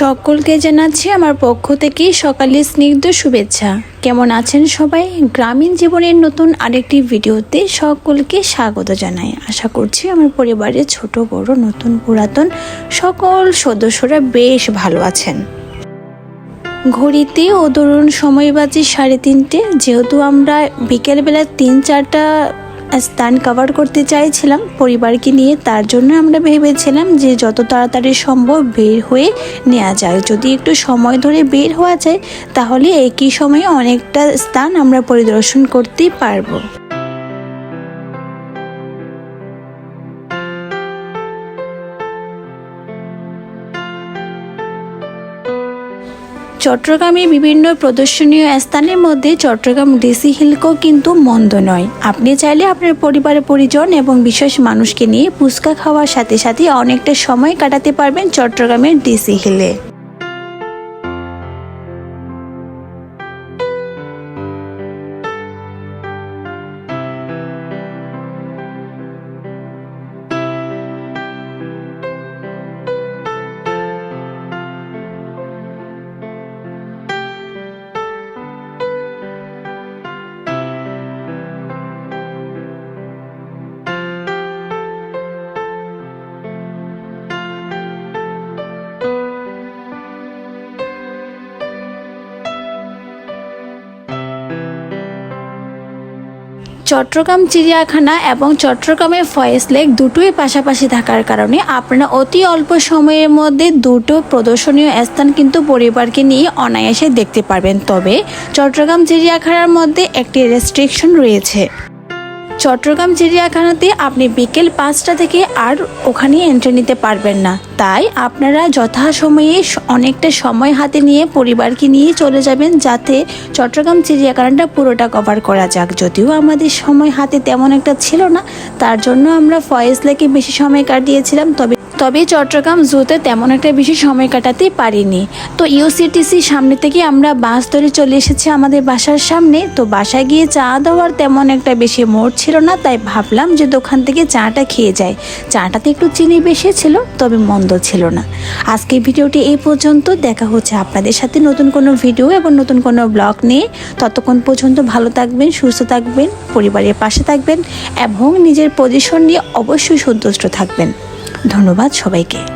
সকলকে জানাচ্ছি আমার পক্ষ থেকে সকালে স্নিগ্ধ শুভেচ্ছা। কেমন আছেন সবাই? গ্রামীণ জীবনের নতুন আরেকটি ভিডিওতে সকলকে স্বাগত জানাই। আশা করছি আমার পরিবারের ছোট, বড়, নতুন, পুরাতন সকল সদস্যরা বেশ ভালো আছেন। ঘড়িতে ও ধরুন সময় বাজে সাড়ে তিনটে, যেহেতু আমরা বিকেলবেলা তিন চারটা স্থান কভার করতে চাইছিলাম পরিবারকে নিয়ে, তার জন্য আমরা ভেবেছিলাম যে যত তাড়াতাড়ি সম্ভব বের হয়ে নেওয়া যায়। যদি একটু সময় ধরে বের হওয়া যায়, তাহলে একই সময়ে অনেকটা স্থান আমরা পরিদর্শন করতে পারব। চট্টগ্রামের বিভিন্ন প্রদর্শনীয় স্থানের মধ্যে চট্টগ্রাম ডিসি হিলকো কিন্তু মন্দ নয়। আপনি চাইলে আপনার পরিবারের পরিজন এবং বিশেষ মানুষকে নিয়ে ফুচকা খাওয়ার সাথে সাথে অনেকটা সময় কাটাতে পারবেন চট্টগ্রামের ডিসি হিলে। চট্টগ্রাম, চিড়িয়াখানা এবং চট্টগ্রামের ফয়েস লেক দুটোই পাশাপাশি থাকার কারণে আপনারা অতি অল্প সময়ের মধ্যে দুটো প্রদর্শনীয় স্থান কিন্তু পরিবারকে নিয়ে অনায়াসে দেখতে পারবেন। তবে চট্টগ্রাম, চিড়িয়াখানার মধ্যে একটি রেস্ট্রিকশন রয়েছে। চট্টগ্রাম চিড়িয়াখানাতে আপনি বিকেল পাঁচটা থেকে আর ওখানে এন্ট্রি নিতে পারবেন না। তাই আপনারা যথাসময়ে অনেকটা সময় হাতে নিয়ে পরিবারকে নিয়ে চলে যাবেন যাতে চট্টগ্রাম চিড়িয়াখানাটা পুরোটা কভার করা যাক। যদিও আমাদের সময় হাতে তেমন একটা ছিল না, তার জন্য আমরা ফয়েজ লেকে বেশি সময় কাটিয়েছিলাম, তবে তবে চট্টগ্রাম জুতে তেমন একটা বেশি সময় কাটাতে পারিনি। তো ইউসিটিসি সামনে থেকে আমরা বাস ধরে চলে এসেছি আমাদের বাসার সামনে। তো বাসায় গিয়ে চা দেওয়ার তেমন একটা বেশি মোড় ছিল না, তাই ভাবলাম যে দোকান থেকে চাটা খেয়ে যাই। চাটাতে একটু চিনি বেশি ছিল, তবে মন্দ ছিল না। আজকের ভিডিওটি এই পর্যন্ত। দেখা হচ্ছে আপনাদের সাথে নতুন কোনো ভিডিও এবং নতুন কোনো ব্লগ নিয়ে। ততক্ষণ পর্যন্ত ভালো থাকবেন, সুস্থ থাকবেন, পরিবারের পাশে থাকবেন এবং নিজের পজিশন নিয়ে অবশ্যই সন্তুষ্ট থাকবেন। ধন্যবাদ সবাইকে।